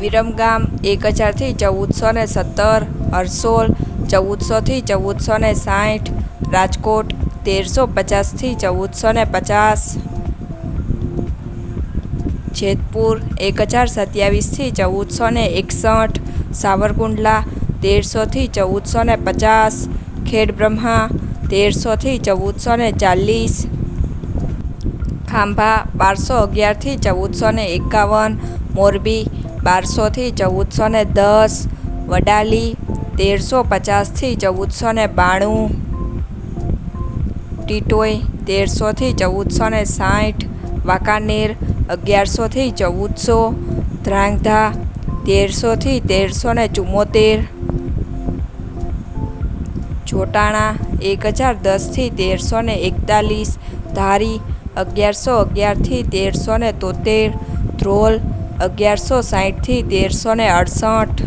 વિરમગામ એક હજારથી ચૌદસો ને સત્તર અરસોલ ચૌદસોથી ચૌદસો ને સાઠ, રાજકોટ તેરસો પચાસથી ચૌદસો ને પચાસ. જેતપુર એક હજાર સત્યાવીસથી ચૌદસો ને એકસઠ, સાવરકુંડલા તેરસોથી ચૌદસો ને પચાસ, ખેડબ્રહ્મા તેરસોથી ચૌદસો ને ચાલીસ. ખાંભા બારસો અગિયારથી ચૌદસો ને એકાવન, મોરબી બારસોથી ચૌદસો ને દસ, વડાલી તેરસો પચાસથી ચૌદસો ને બાણું ટીટોઈ તેરસોથી ચૌદસો ને સાઠ, વાંકાનેર અગિયારસોથી ચૌદસો, ધ્રાંગધા તેરસોથી તેરસો ને ચુમ્મોતેર જોટાણા એક હજાર દસથી તેરસો ને એકતાલીસ, ધારી અગિયારસો અગિયારથી તેરસો ને તોતેર, ધ્રોલ અગિયારસો સાઠથી તેરસો ને અડસઠ.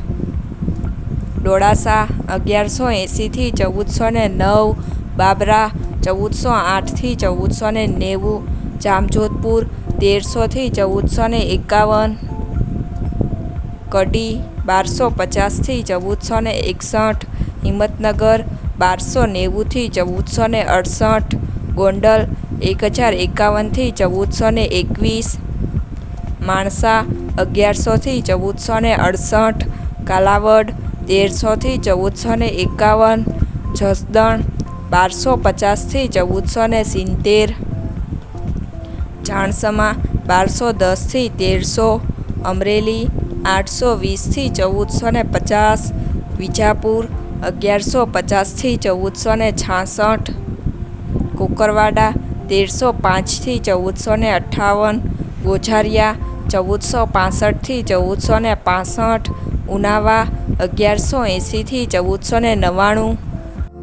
ડોળાસા અગિયારસો એંસીથી ચૌદસો ને નવ. બાબરા ચૌદસો આઠથી ચૌદસો ને નેવું. જામજોધપુર તેરસોથી ચૌદસો ને એકાવન. કડી બારસો પચાસથી ચૌદસો ને એકસઠ. હિંમતનગર બારસો નેવુંથી ચૌદસો ને અડસઠ. ગોંડલ એક હજાર એકાવનથી ચૌદસો ને એકવીસ. માણસા અગિયારસોથી ચૌદસો ને અડસઠ, કાલાવડ તેરસોથી ચૌદસો ને એકાવન, જસદણ બારસો પચાસથી ચૌદસો ને સિત્તેર, જાણસમા બારસો દસથી તેરસો, અમરેલી આઠસો વીસથી ચૌદસો ને પચાસ, વિજાપુર અગિયારસો પચાસથી ચૌદસો ને છાસઠ, કોકરવાડા તેરસો પાંચથી ચૌદસો ને અઠ્ઠાવન ગોઝારિયા ચૌદસો પાસઠથી ચૌદસો ને પાસઠ ઉનાવા અગિયારસો એંસીથી ચૌદસો ને નવ્વાણું.